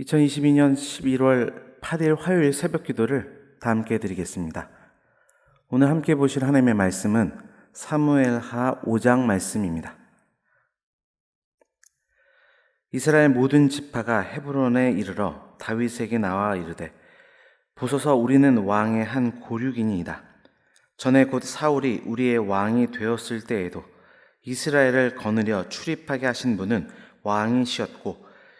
2022년 11월 8일 화요일 새벽 기도를 다 함께 드리겠습니다. 오늘 함께 보실 하나님의 말씀은 사무엘 하 5장 말씀입니다. 이스라엘 모든 지파가 헤브론에 이르러 다윗에게 나와 이르되 보소서 우리는 왕의 한 고륙이니이다. 전에 곧 사울이 우리의 왕이 되었을 때에도 이스라엘을 거느려 출입하게 하신 분은 왕이시었고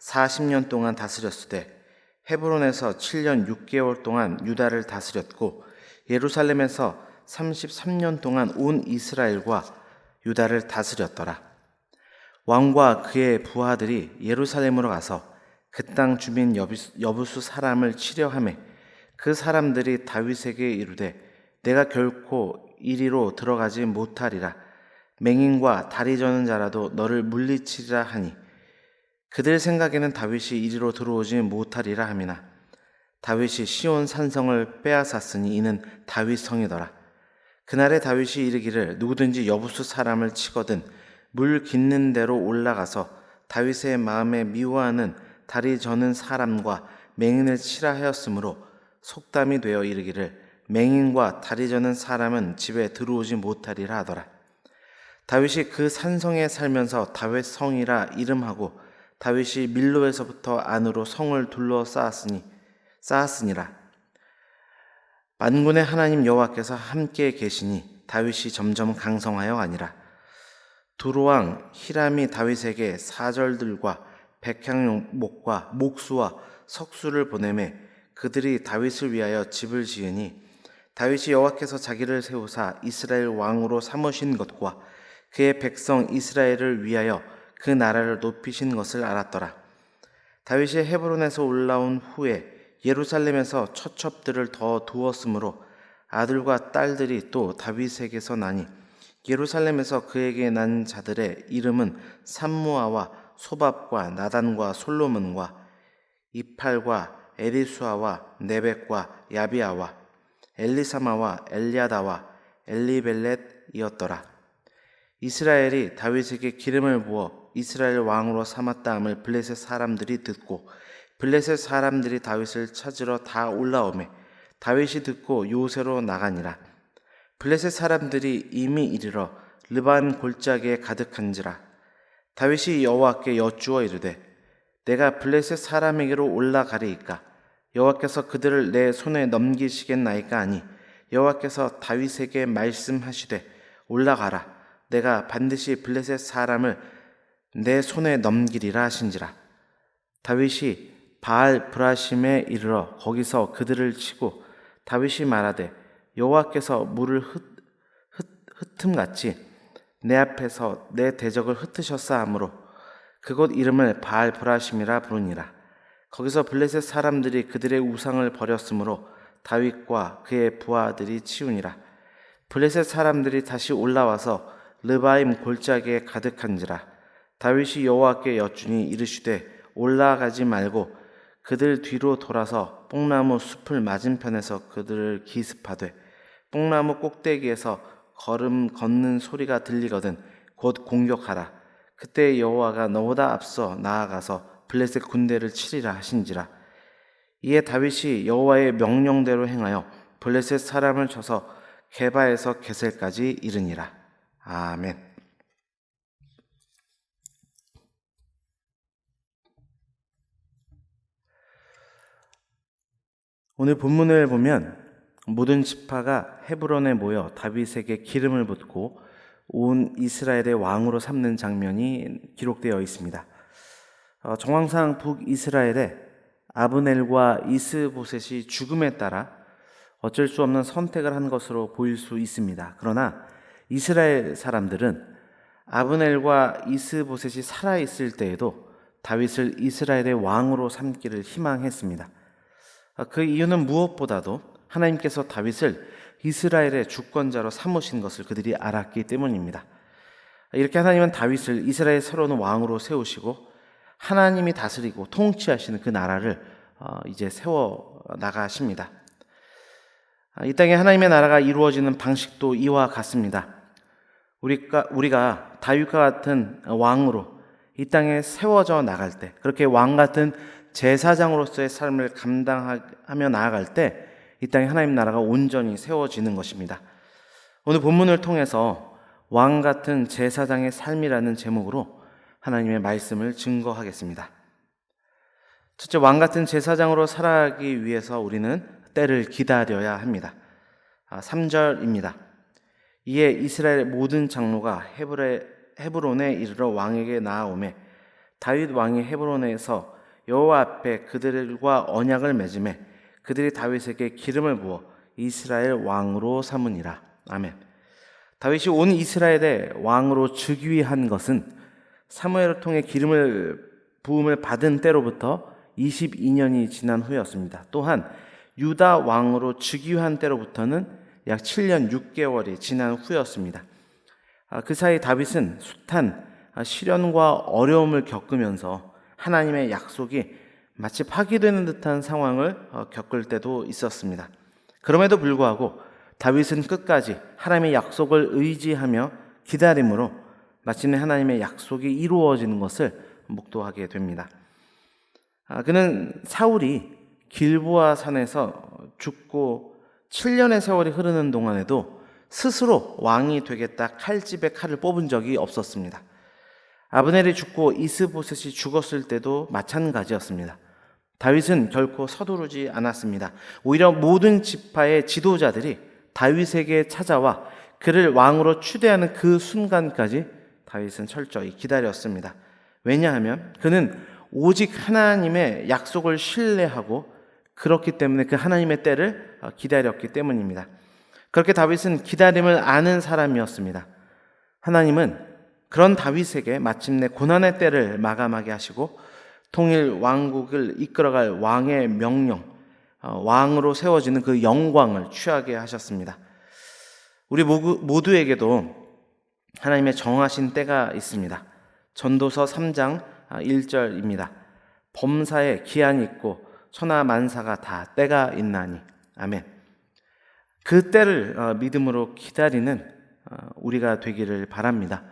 40년 동안 다스렸을 때 헤브론에서 7년 6개월 동안 유다를 다스렸고 예루살렘에서 33년 동안 온 이스라엘과 유다를 다스렸더라. 왕과 그의 부하들이 예루살렘으로 가서 그 땅 주민 여부수 사람을 치려하매 그 사람들이 다윗에게 이르되 내가 결코 이리로 들어가지 못하리라 맹인과 다리 저는 자라도 너를 물리치리라 하니 그들 생각에는 다윗이 이리로 들어오지 못하리라 함이나 다윗이 시온 산성을 빼앗았으니 이는 다윗 성이더라. 그날에 다윗이 이르기를 누구든지 여부수 사람을 치거든 물 깃는 대로 올라가서 다윗의 마음에 미워하는 다리 저는 사람과 맹인을 치라 하였으므로 속담이 되어 이르기를 맹인과 다리 저는 사람은 집에 들어오지 못하리라 하더라. 다윗이 그 산성에 살면서 다윗 성이라 이름하고 다윗이 밀로에서부터 안으로 성을 둘러 쌓았으니 쌓았으니라. 만군의 하나님 여호와께서 함께 계시니 다윗이 점점 강성하여 아니라 두로왕 히람이 다윗에게 사절들과 백향목과 목수와 석수를 보내매 그들이 다윗을 위하여 집을 지으니 다윗이 여호와께서 자기를 세우사 이스라엘 왕으로 삼으신 것과 그의 백성 이스라엘을 위하여 그 나라를 높이신 것을 알았더라. 다윗이 헤브론에서 올라온 후에 예루살렘에서 처첩들을 더 두었으므로 아들과 딸들이 또 다윗에게서 나니 예루살렘에서 그에게 난 자들의 이름은 삼무아와 소밥과 나단과 솔로몬과 이팔과 에리수아와 네벡과 야비아와 엘리사마와 엘리아다와 엘리벨렛이었더라. 이스라엘이 다윗에게 기름을 부어 이스라엘 왕으로 삼았다함을 블레셋 사람들이 듣고 블레셋 사람들이 다윗을 찾으러 다 올라오매 다윗이 듣고 요새로 나가니라. 블레셋 사람들이 이미 이르러 르반 골짜기에 가득한지라. 다윗이 여호와께 여쭈어 이르되 내가 블레셋 사람에게로 올라가리이까? 여호와께서 그들을 내 손에 넘기시겠나이까? 아니 여호와께서 다윗에게 말씀하시되 올라가라. 내가 반드시 블레셋 사람을 내 손에 넘기리라 하신지라. 다윗이 바알 브라심에 이르러 거기서 그들을 치고 다윗이 말하되 여호와께서 물을 흩, 흩, 흩음같이 내 앞에서 내 대적을 흩으셨사 하므로 그곳 이름을 바알 브라심이라 부르니라. 거기서 블레셋 사람들이 그들의 우상을 버렸으므로 다윗과 그의 부하들이 치우니라. 블레셋 사람들이 다시 올라와서 르바임 골짜기에 가득한지라 다윗이 여호와께 여쭈니 이르시되 올라가지 말고 그들 뒤로 돌아서 뽕나무 숲을 맞은편에서 그들을 기습하되 뽕나무 꼭대기에서 걸음 걷는 소리가 들리거든 곧 공격하라. 그때 여호와가 너보다 앞서 나아가서 블레셋 군대를 치리라 하신지라. 이에 다윗이 여호와의 명령대로 행하여 블레셋 사람을 쳐서 게바에서 게셀까지 이르니라. 아멘. 오늘 본문을 보면 모든 지파가 헤브론에 모여 다윗에게 기름을 붓고 온 이스라엘의 왕으로 삼는 장면이 기록되어 있습니다. 어, 정황상 북이스라엘에 아브넬과 이스보셋이 죽음에 따라 어쩔 수 없는 선택을 한 것으로 보일 수 있습니다. 그러나 이스라엘 사람들은 아브넬과 이스보셋이 살아 있을 때에도 다윗을 이스라엘의 왕으로 삼기를 희망했습니다. 아, 그 이유는 무엇보다도 하나님께서 다윗을 이스라엘의 주권자로 삼으신 것을 그들이 알았기 때문입니다. 이렇게 하나님은 다윗을 이스라엘 새로운 왕으로 세우시고 하나님이 다스리고 통치하시는 그 나라를 어, 이제 세워 나가십니다. 아, 이 땅에 하나님의 나라가 이루어지는 방식도 이와 같습니다. 우리가 우리가 다윗과 같은 왕으로 이 땅에 세워져 나갈 때, 그렇게 왕 같은 제사장으로서의 삶을 감당하며 나아갈 때, 이 땅에 하나님 나라가 온전히 세워지는 것입니다. 오늘 본문을 통해서 왕 같은 제사장의 삶이라는 제목으로 하나님의 말씀을 증거하겠습니다. 첫째, 왕 같은 제사장으로 살아가기 위해서 우리는 때를 기다려야 합니다. 3절입니다. 이에 이스라엘 모든 장로가 헤브레, 헤브론에 이르러 왕에게 나아오매 다윗 왕이 헤브론에서 여호와 앞에 그들과 언약을 맺음에 그들이 다윗에게 기름을 부어 이스라엘 왕으로 삼으니라. 아멘. 다윗이 온 이스라엘의 왕으로 즉위한 것은 사무엘을 통해 기름을 부음을 받은 때로부터 22년이 지난 후였습니다. 또한 유다 왕으로 즉위한 때로부터는 약 7년 6개월이 지난 후였습니다. 아, 그 사이 다윗은 숱한 시련과 어려움을 겪으면서 하나님의 약속이 마치 파기되는 듯한 상황을 어, 겪을 때도 있었습니다. 그럼에도 불구하고 다윗은 끝까지 하나님의 약속을 의지하며 기다림으로 마침내 하나님의 약속이 이루어지는 것을 목도하게 됩니다. 아, 그는 사울이 길보아 산에서 죽고 7년의 세월이 흐르는 동안에도 스스로 왕이 되겠다 칼집에 칼을 뽑은 적이 없었습니다. 아브넬이 죽고 이스보셋이 죽었을 때도 마찬가지였습니다. 다윗은 결코 서두르지 않았습니다. 오히려 모든 지파의 지도자들이 다윗에게 찾아와 그를 왕으로 추대하는 그 순간까지 다윗은 철저히 기다렸습니다. 왜냐하면 그는 오직 하나님의 약속을 신뢰하고 그렇기 때문에 그 하나님의 때를 기다렸기 때문입니다. 그렇게 다윗은 기다림을 아는 사람이었습니다. 하나님은 그런 다윗에게 마침내 고난의 때를 마감하게 하시고 통일 왕국을 이끌어갈 왕의 명령, 어, 왕으로 세워지는 그 영광을 취하게 하셨습니다. 우리 모두에게도 하나님의 정하신 때가 있습니다. 전도서 3장 1절입니다. 범사에 기한이 있고 천하 만사가 다 때가 있나니. 아멘. 그 때를 어, 믿음으로 기다리는 어, 우리가 되기를 바랍니다.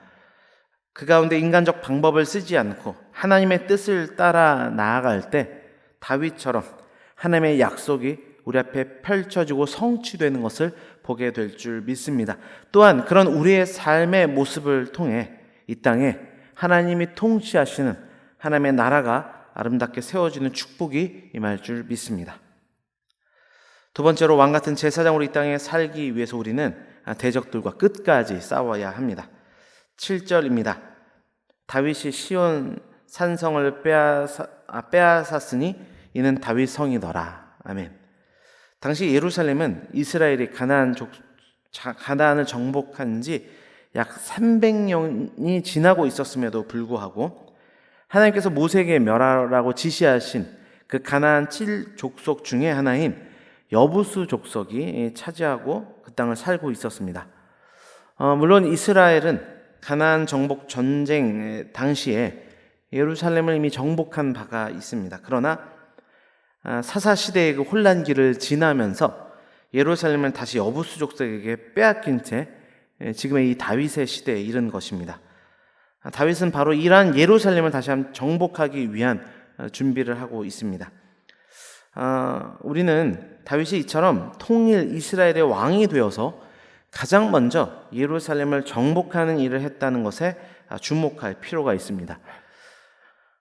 그 가운데 인간적 방법을 쓰지 않고 하나님의 뜻을 따라 나아갈 때 다윗처럼 하나님의 약속이 우리 앞에 펼쳐지고 성취되는 것을 보게 될 줄 믿습니다. 또한 그런 우리의 삶의 모습을 통해 이 땅에 하나님이 통치하시는 하나님의 나라가 아름답게 세워지는 축복이 임할 줄 믿습니다. 두 번째로 왕 같은 제사장으로 이 땅에 살기 위해서 우리는 대적들과 끝까지 싸워야 합니다. 7절입니다. 다윗이 시온 산성을 빼앗아, 아, 빼앗았으니 이는 다윗 성이더라. 아멘. 당시 예루살렘은 이스라엘이 가나안 족, 가나안을 정복한 지 약 300년이 지나고 있었음에도 불구하고 하나님께서 모세에게 멸하라고 지시하신 그 가나안 7 족속 중에 하나인 여부수 족속이 차지하고 그 땅을 살고 있었습니다. 어, 물론 이스라엘은 가나안 정복 전쟁 당시에 예루살렘을 이미 정복한 바가 있습니다. 그러나 아, 사사 시대의 그 혼란기를 지나면서 예루살렘을 다시 여부수 족속에게 빼앗긴 채 지금의 이 다윗의 시대에 이른 것입니다. 다윗은 바로 이러한 예루살렘을 다시 한번 정복하기 위한 어, 준비를 하고 있습니다. 아, 우리는 다윗이 이처럼 통일 이스라엘의 왕이 되어서 가장 먼저 예루살렘을 정복하는 일을 했다는 것에 아, 주목할 필요가 있습니다.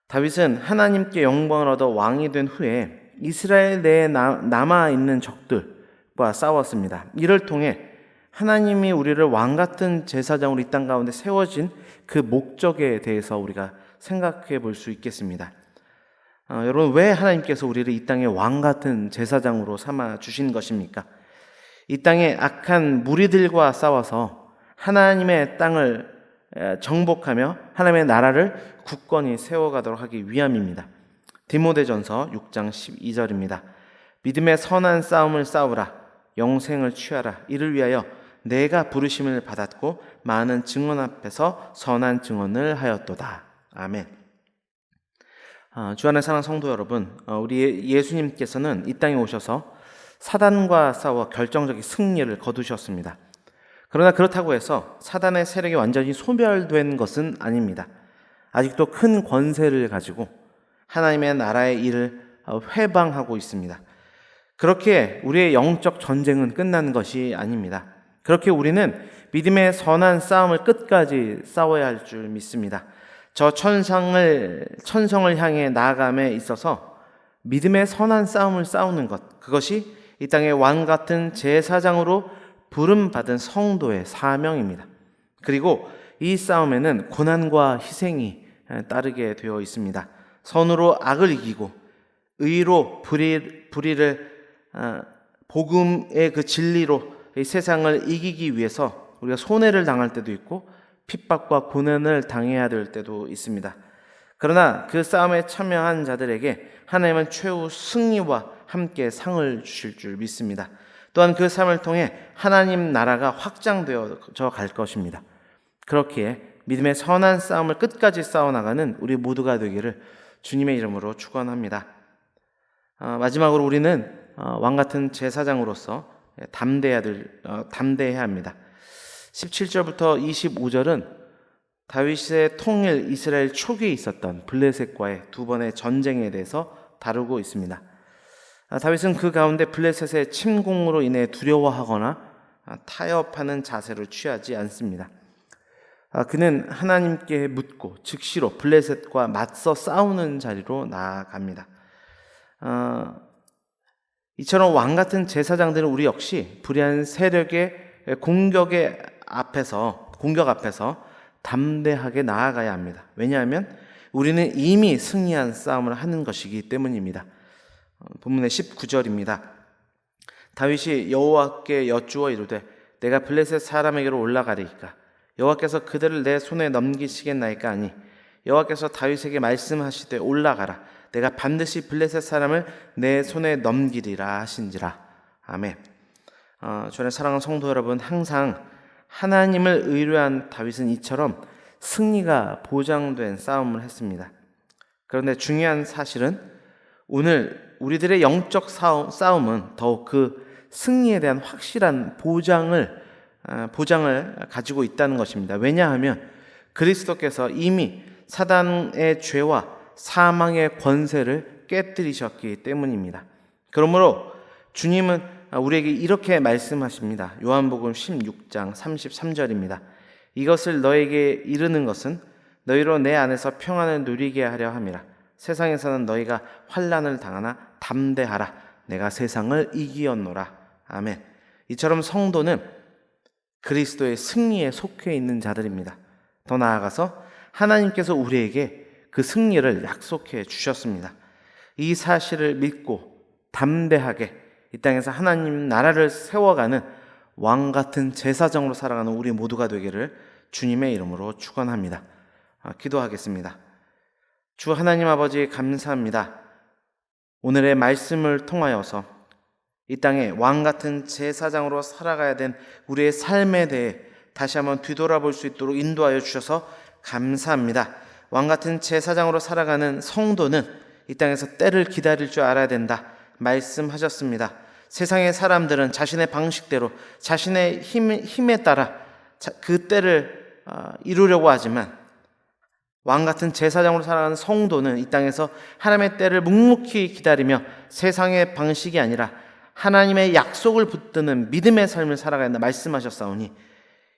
다윗은 하나님께 영광을 얻어 왕이 된 후에 이스라엘 내에 남아 있는 적들과 싸웠습니다. 이를 통해 하나님이 우리를 왕 같은 제사장으로 이 땅 가운데 세워진 그 목적에 대해서 우리가 생각해 볼 수 있겠습니다. 어, 여러분, 왜 하나님께서 우리를 이 땅에 왕 같은 제사장으로 삼아 주신 것입니까? 이 땅에 악한 무리들과 싸워서 하나님의 땅을 에, 정복하며 하나님의 나라를 굳건히 세워가도록 하기 위함입니다. 디모데전서 6장 12절입니다. 믿음의 선한 싸움을 싸우라 영생을 취하라 이를 위하여 내가 부르심을 받았고 많은 증언 앞에서 선한 증언을 하였도다. 아멘. 아, 주 안의 사랑 성도 여러분, 어, 우리 예수님께서는 이 땅에 오셔서 사단과 싸워 결정적인 승리를 거두셨습니다. 그러나 그렇다고 해서 사단의 세력이 완전히 소멸된 것은 아닙니다. 아직도 큰 권세를 가지고 하나님의 나라의 일을 어, 회방하고 있습니다. 그렇게 우리의 영적 전쟁은 끝난 것이 아닙니다. 그렇게 우리는 믿음의 선한 싸움을 끝까지 싸워야 할 줄 믿습니다. 저 천상을 천성을 향해 나아감에 있어서 믿음의 선한 싸움을 싸우는 것 그것이 이 땅의 왕 같은 제사장으로 부름 받은 성도의 사명입니다. 그리고 이 싸움에는 고난과 희생이 따르게 되어 있습니다. 선으로 악을 이기고 의로 불의, 불의를 아, 복음의 그 진리로 이 세상을 이기기 위해서 우리가 손해를 당할 때도 있고 핍박과 고난을 당해야 될 때도 있습니다. 그러나 그 싸움에 참여한 자들에게 하나님은 최후 승리와 함께 상을 주실 줄 믿습니다. 또한 그 삶을 통해 하나님 나라가 확장되어져 갈 것입니다. 그렇기에 믿음의 선한 싸움을 끝까지 싸워나가는 우리 모두가 되기를 주님의 이름으로 축원합니다. 어, 마지막으로 우리는 어, 왕 같은 제사장으로서 담대해야 될, 어, 담대해야 합니다. 17절부터 25절은 다윗의 통일 이스라엘 초기에 있었던 블레셋과의 두 번의 전쟁에 대해서 다루고 있습니다. 아, 다윗은 그 가운데 블레셋의 침공으로 인해 두려워하거나 아, 타협하는 자세를 취하지 않습니다. 아, 그는 하나님께 묻고 즉시로 블레셋과 맞서 싸우는 자리로 나아갑니다. 이처럼 왕 같은 제사장들은 우리 역시 불의한 세력의 공격의 앞에서 공격 앞에서 담대하게 나아가야 합니다. 왜냐하면 우리는 이미 승리한 싸움을 하는 것이기 때문입니다. 어, 본문의 19절입니다. 다윗이 여호와께 여쭈어 이르되 내가 블레셋 사람에게로 올라가리이까 여호와께서 그들을 내 손에 넘기시겠나이까 하니 여호와께서 다윗에게 말씀하시되 올라가라 내가 반드시 블레셋 사람을 내 손에 넘기리라 하신지라 아멘. 어, 저는 사랑하는 성도 여러분 항상 하나님을 의뢰한 다윗은 이처럼 승리가 보장된 싸움을 했습니다. 그런데 중요한 사실은 오늘 우리들의 영적 싸움, 은 더욱 그 승리에 대한 확실한 보장을 아, 보장을 가지고 있다는 것입니다. 왜냐하면 그리스도께서 이미 사단의 죄와 사망의 권세를 깨뜨리셨기 때문입니다. 그러므로 주님은 아, 우리에게 이렇게 말씀하십니다. 요한복음 16장 33절입니다. 이것을 너에게 이르는 것은 너희로 내 안에서 평안을 누리게 하려 함이라. 세상에서는 너희가 환란을 당하나 담대하라. 내가 세상을 이기었노라. 아멘. 이처럼 성도는 그리스도의 승리에 속해 있는 자들입니다. 더 나아가서 하나님께서 우리에게 그 승리를 약속해 주셨습니다. 이 사실을 믿고 담대하게 이 땅에서 하나님 나라를 세워가는 왕 같은 제사장으로 살아가는 우리 모두가 되기를 주님의 이름으로 축원합니다. 아, 기도하겠습니다. 주 하나님 아버지 감사합니다. 오늘의 말씀을 통하여서 이 땅에 왕 같은 제사장으로 살아가야 된 우리의 삶에 대해 다시 한번 뒤돌아볼 수 있도록 인도하여 주셔서 감사합니다. 왕 같은 제사장으로 살아가는 성도는 이 땅에서 때를 기다릴 줄 알아야 된다. 말씀하셨습니다. 세상의 사람들은 자신의 방식대로 자신의 힘, 힘에 따라 그 때를 어, 이루려고 하지만 왕 같은 제사장으로 살아가는 성도는 이 땅에서 하나님의 때를 묵묵히 기다리며 세상의 방식이 아니라 하나님의 약속을 붙드는 믿음의 삶을 살아가야 한다 말씀하셨사오니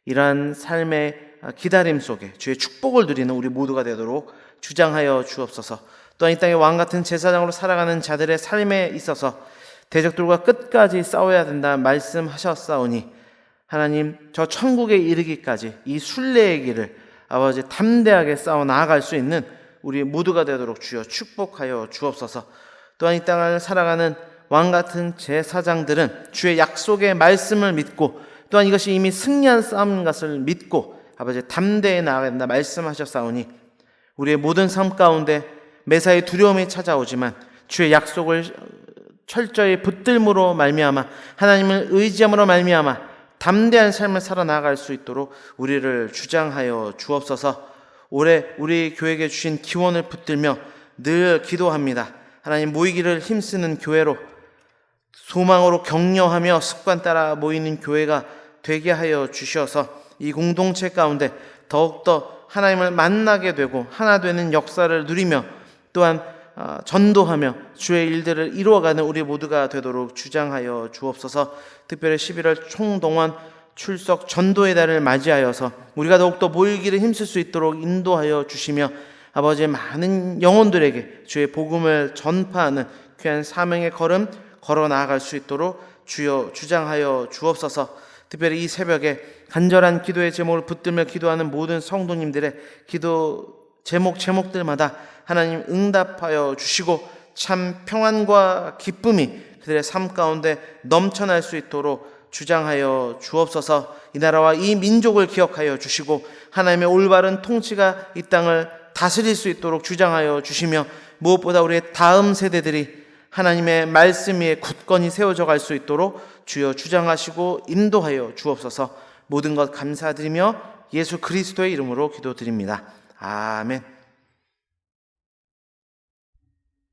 이러한 삶의 기다림 속에 주의 축복을 누리는 우리 모두가 되도록 주장하여 주옵소서. 또한 이 땅의 왕 같은 제사장으로 살아가는 자들의 삶에 있어서 대적들과 끝까지 싸워야 된다 말씀하셨사오니 하나님 저 천국에 이르기까지 이 순례의 길을 아버지 담대하게 싸워 나아갈 수 있는 우리 모두가 되도록 주여 축복하여 주옵소서. 또한 이 땅을 살아가는 왕 같은 제 사장들은 주의 약속의 말씀을 믿고 또한 이것이 이미 승리한 싸움인 것을 믿고 아버지 담대히 나아가야 된다 말씀하셨사오니 우리의 모든 삶 가운데 매사에 두려움이 찾아오지만 주의 약속을 철저히 붙들므로 말미암아 하나님을 의지함으로 말미암아 담대한 삶을 살아 나갈 수 있도록 우리를 주장하여 주옵소서. 올해 우리 교회에게 주신 기원을 붙들며 늘 기도합니다. 하나님 모이기를 힘쓰는 교회로 소망으로 격려하며 습관 따라 모이는 교회가 되게 하여 주셔서 이 공동체 가운데 더욱더 하나님을 만나게 되고 하나 되는 역사를 누리며 또한 아, 전도하며 주의 일들을 이루어가는 우리 모두가 되도록 주장하여 주옵소서. 특별히 11월 총동원 출석 전도의 달을 맞이하여서 우리가 더욱더 모이기를 힘쓸 수 있도록 인도하여 주시며 아버지의 많은 영혼들에게 주의 복음을 전파하는 귀한 사명의 걸음 걸어 나아갈 수 있도록 주여 주장하여 주옵소서. 특별히 이 새벽에 간절한 기도의 제목을 붙들며 기도하는 모든 성도님들의 기도 제목 제목들마다 하나님 응답하여 주시고 참 평안과 기쁨이 그들의 삶 가운데 넘쳐날 수 있도록 주장하여 주옵소서 이 나라와 이 민족을 기억하여 주시고 하나님의 올바른 통치가 이 땅을 다스릴 수 있도록 주장하여 주시며 무엇보다 우리의 다음 세대들이 하나님의 말씀 위에 굳건히 세워져 갈 수 있도록 주여 주장하시고 인도하여 주옵소서 모든 것 감사드리며 예수 그리스도의 이름으로 기도드립니다. 아멘.